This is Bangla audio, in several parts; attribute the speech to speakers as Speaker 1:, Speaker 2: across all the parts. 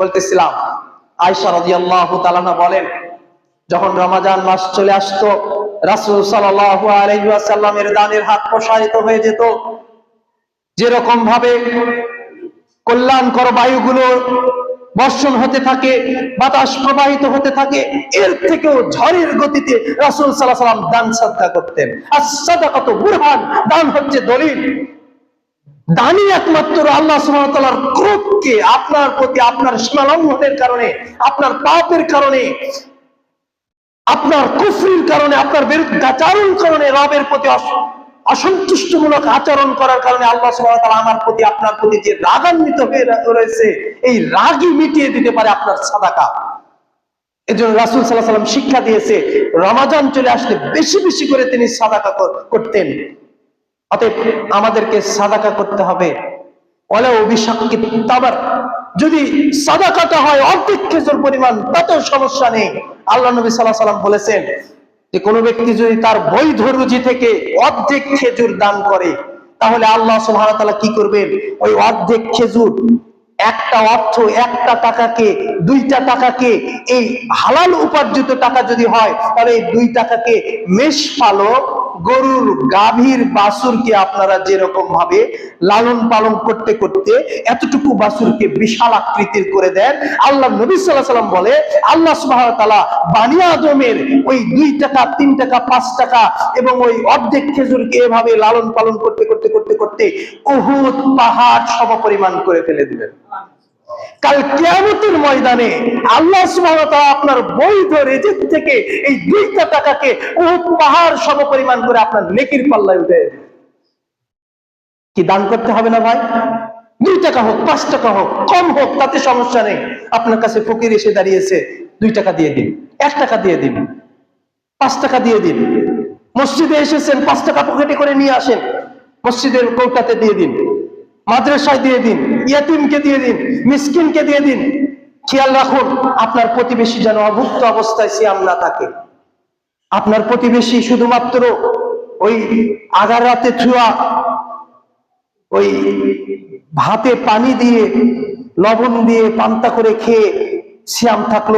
Speaker 1: বলতেছিলাম আয়সা রাদিয়াল্লাহু তাআলা বলেন, যখন রমাজান মাস চলে আসতো, রাসূল ওয়াসাল্লামের দানের হাত প্রসারিত হয়ে যেত। যেরকম ভাবে কল্যাণকর বায়ুগুলো বর্ষণ হতে থাকে, বাতাস প্রবাহিত হতে থাকে, এর থেকেও ঝড়ের গতিতে রাসূল সাল্লাল্লাহু আলাইহি ওয়াসাল্লাম দান সাদকা করতেন। আর সাদাকাত বুরহান, দান হচ্ছে দলিল। দানি একমাত্র আল্লাহ ওয়া ক্রোধকে আপনার প্রতি আপনার সীমালঙ্ঘনের কারণে, আপনার পাপের কারণে, আপনার কুফরির কারণে, আপনার বিরুদ্ধাচারণ কারণে রবের প্রতি অসন্তুষ্টমূলক আচরণ করার কারণে আল্লাহ সুবহানাহু আমার প্রতি, আপনার প্রতি যে রাগান্বিত হয়ে রয়েছে, এই রাগই মিটিয়ে দিতে পারে আপনার সাদাকা। এজন্য রাসূল আলাইহি সাল্লাম শিক্ষা দিয়েছে, রমাজান চলে আসলে বেশি বেশি করে তিনি সাদাকা করতেন। অতএব আমাদেরকে সাদাকা করতে হবে। ওলা যদি সাদাকাটা হয় অর্ধেক খেজুর পরিমাণ, তাতেও সমস্যা নেই। আল্লাহ নবী সাল্লাহ সাল্লাম বলেছেন যে, কোনো ব্যক্তি যদি তার বৈধ রুজি থেকে অর্ধেক খেজুর দান করে, তাহলে আল্লাহ ওয়া কি করবেন? ওই অর্ধেক খেজুর, একটা অর্থ, একটা টাকাকে, দুইটা টাকাকে, এই হালাল উপার্জিত টাকা যদি হয়, তাহলে এই দুই টাকাকে মেষ পালক গরুর গাভীর বাছুরকে আপনারা যেরকম ভাবে লালন পালন করতে করতে এতটুকু বাছুরকে বিশাল আকৃতির করে দেন। আল্লাহ নবী সাল্লাহ সাল্লাম বলে, আল্লাহ সুবাহ তালা বানি আদমের ওই দুই টাকা, তিন টাকা, পাঁচ টাকা এবং ওই অর্ধেক খেজুরকে এভাবে লালন পালন করতে করতে করতে করতে উহুদ পাহাড় সমপরিমাণ করে ফেলে দিবেন কাল কিয়ামতের ময়দানে আল্লাহ আপনার বৈধ রিজিক থেকে এই দুইটা টাকাকে উহুদ পাহাড় সম পরিমাণ করে আপনার নেকির পাল্লায় উঠে কি দান করতে হবে না ভাই? দুই টাকা হোক, পাঁচ টাকা হোক, কম হোক, তাতে সমস্যা নেই। আপনার কাছে ফকির এসে দাঁড়িয়েছে, দুই টাকা দিয়ে দিন, এক টাকা দিয়ে দিন, পাঁচ টাকা দিয়ে দিন। মসজিদে এসেছেন, পাঁচ টাকা পকেটে করে নিয়ে আসেন, মসজিদের কৌটাতে দিয়ে দিন। মাদ্রাসায় দিয়ে দিন, ইয়াতিমকে দিয়ে দিন, মিসকিনকে দিয়ে দিন। খেয়াল রাখুন, আপনার প্রতিবেশী যেন অভুক্ত অবস্থায় সিয়াম না থাকে। আপনার প্রতিবেশী শুধুমাত্র ওই আগার রাতে ছুয়া ওই ভাতে পানি দিয়ে, লবণ দিয়ে পান্তা করে খেয়ে সিয়াম থাকল,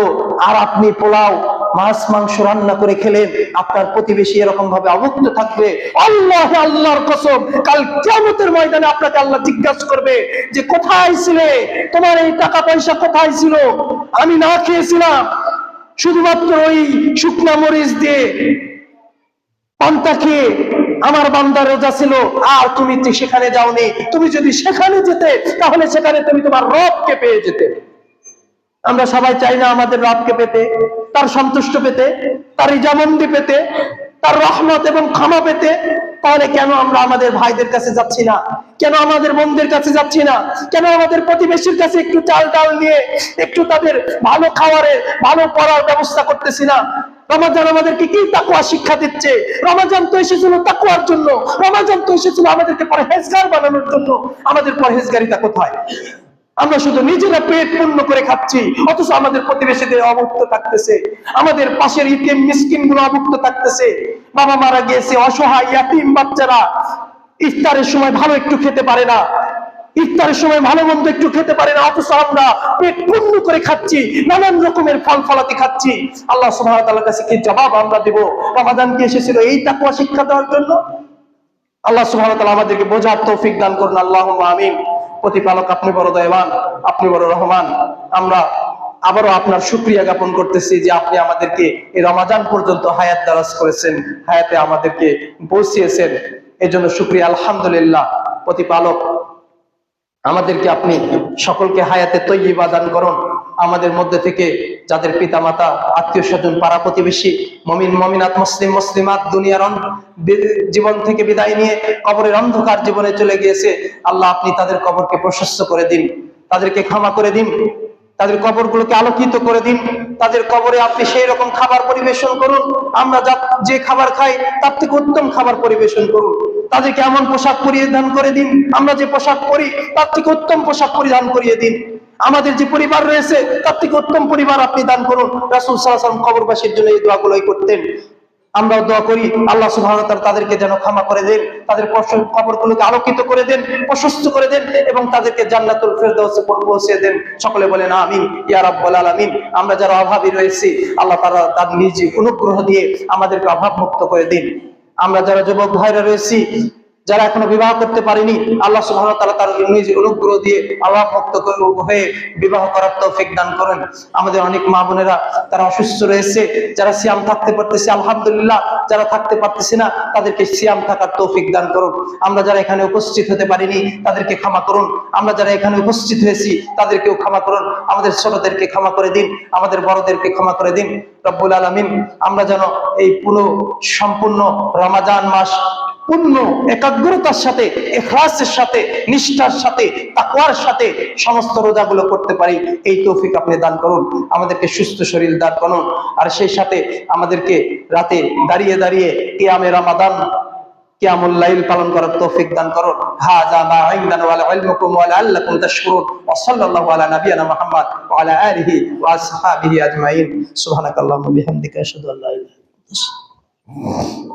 Speaker 1: আর আপনি পোলাও মাছ, মাংস রান্না করে খেলেন আপনার প্রতিবেশী এরকম ভাবে অভুক্ত থাকবে। আল্লাহ আল্লাহর কসম, কাল কিয়ামতের ময়দানে আপনাকে আল্লাহ জিজ্ঞাসা করবে যে, কোথায় ছিলে? তোমার এই টাকা পয়সা কোথায় ছিল? আমি না খেয়েছিলাম। শুধুমাত্র ওই শুকনা মরিচ দিয়ে পান্তা খেয়ে আমার বান্দা রোজা ছিল। আর তুমি সেখানে যাওনি। তুমি যদি সেখানে যেতে, তাহলে সেখানে তুমি তোমার রবকে পেয়ে যেতে। আমরা সবাই চাই না আমাদের রবকে পেতে, তার সন্তুষ্ট পেতে, তার ইজামন্দি পেতে, তার রহমত এবং ক্ষমা পেতে। তাহলে কেন আমরা আমাদের ভাইদের কাছে যাচ্ছি না? কেন আমাদের বোনদের কাছে যাচ্ছি না? কেন আমাদের প্রতিবেশীর কাছে একটু চাল ডাল নিয়ে একটু তাদের ভালো খাবারের, ভালো পড়ার ব্যবস্থা করতেছি না? রমাজান আমাদেরকে কি তাকুয়া শিক্ষা দিচ্ছে? রমাজান তো এসেছিল তাকুয়ার জন্য। রমাজান তো এসেছিল আমাদেরকে পরহেজগার বানানোর জন্য। আমাদের পরহেজগারিতা কোথায়? আমরা শুধু নিজেরা পেট পূর্ণ করে খাচ্ছি, অথচ আমাদের প্রতিবেশীদের অভুক্ত থাকতেছে। আমাদের পাশের ইতিম মিসকিনগুলো অভুক্ত থাকতেছে। বাবা মারা গিয়েছে, অসহায় ইয়াতিম বাচ্চারা। ইফতারের সময় ভালো একটু খেতে পারে না। ইফতারের সময় ভালো মন্দ একটু খেতে পারে না, অথচ আমরা পেট পূর্ণ করে খাচ্ছি, নানান রকমের ফল ফলাতে খাচ্ছি। আল্লাহ ওয়া কাছে কি জবাব আমরা দেব? রমাদান কি এসেছিল এই তাকওয়া শিক্ষা দেওয়ার জন্য? আল্লাহ ওয়া আমাদেরকে বোঝার তৌফিক দান করুন। আল্লাহ আমিন। প্রতিপালক, আপনি বড় দয়বান, আপনি বড় রহমান। আমরা আবারও আপনার সুক্রিয়া জ্ঞাপন করতেছি যে আপনি আমাদেরকে এই রমাজান পর্যন্ত হায়াত দারাজ করেছেন, হায়াতে আমাদেরকে পৌঁছিয়েছেন। জন্য সুক্রিয়া আলহামদুলিল্লাহ। প্রতিপালক, আমাদেরকে আপনি সকলকে হায়াতে তৈরি দান করুন। আমাদের মধ্যে থেকে যাদের পিতা মাতা আত্মীয় স্বজন, পাড়া প্রতিবেশী, মমিন, মমিনাত, মুসলিম, মুসলিমাত, দুনিয়ার জীবন থেকে বিদায় নিয়ে কবরের অন্ধকার জীবনে চলে গিয়েছে, আল্লাহ আপনি তাদের কবরকে প্রশস্ত করে দিন, তাদেরকে ক্ষমা করে দিন, তাদের কবরগুলোকে আলোকিত করে দিন, তাদের কবরে আপনি সেই রকম খাবার পরিবেশন করুন, আমরা যা- যে খাবার খাই, তার থেকে উত্তম খাবার পরিবেশন করুন, তাদেরকে এমন পোশাক পরিধান করে দিন, আমরা যে পোশাক পরি, তার থেকে উত্তম পোশাক পরিধান করিয়ে দিন আমাদের যে পরিবার রয়েছে, তার থেকে উত্তম পরিবার আপনি দান করুন। রাসুল সাল্লাম কবরবাসীর জন্য এই দোয়াগুলোই করতেন। আমরাও দোয়া করি, আল্লাহ ওয়া তাদেরকে যেন ক্ষমা করে দেন, তাদের কবরগুলোকে আলোকিত করে দেন, প্রশস্ত করে দেন এবং তাদেরকে জান্নাতুল ফেরদাউসে পৌঁছে দেন। সকলে বলেন, আমিন, ইয়া রাব্বাল আলামিন। আমরা যারা অভাবী রয়েছি, আল্লাহ তারা তার নিজ অনুগ্রহ দিয়ে আমাদেরকে অভাব মুক্ত করে দিন। আমরা যারা যুবক ভাইরা রয়েছি যারা এখনও বিবাহ করতে পারেনি, আল্লাহ ওয়া তার নিজ অনুগ্রহ দিয়ে মুক্ত করে হয়ে বিবাহ করার তৌফিক দান করেন। আমাদের অনেক মা বোনেরা তারা অসুস্থ রয়েছে, যারা সিয়াম থাকতে পারতেছে, আলহামদুলিল্লাহ, যারা থাকতে পারতেছে না, তাদেরকে সিয়াম থাকার তৌফিক দান করুন। আমরা যারা এখানে উপস্থিত হতে পারিনি, তাদেরকে ক্ষমা করুন। আমরা যারা এখানে উপস্থিত হয়েছি, তাদেরকেও ক্ষমা করুন। আমাদের ছোটদেরকে ক্ষমা করে দিন, আমাদের বড়দেরকে ক্ষমা করে দিন। রব্বুল আলামিন, আমরা যেন এই পুরো সম্পূর্ণ রমাজান মাস পূর্ণ একাগ্রতার সাথে, এখলাসের সাথে, নিষ্ঠার সাথে, তাকওয়ার সাথে সমস্ত রোজাগুলো করতে পারি। এই তৌফিক আপনি দান করুন, আমাদেরকে সুস্থ শরীর দান করুন, আর সেই সাথে আমাদেরকে রাতে দাঁড়িয়ে দাঁড়িয়ে কিয়ামে রমাদান, কিয়ামুল পালন করার তৌফিক দান করুন। হাযা মা ওয়া ওয়া লাআল্লাকুম তাশকুরুন। ওয়া সাল্লাল্লাহু আলা নাবিয়ানা মুহাম্মদ ওয়া আলা আলিহি ওয়া আসহাবিহি আজমাইন। সুবহানাকাল্লাহুম্মা বিহামদিকা, আশহাদু আল্লা ইলাহা ইল্লা আনতা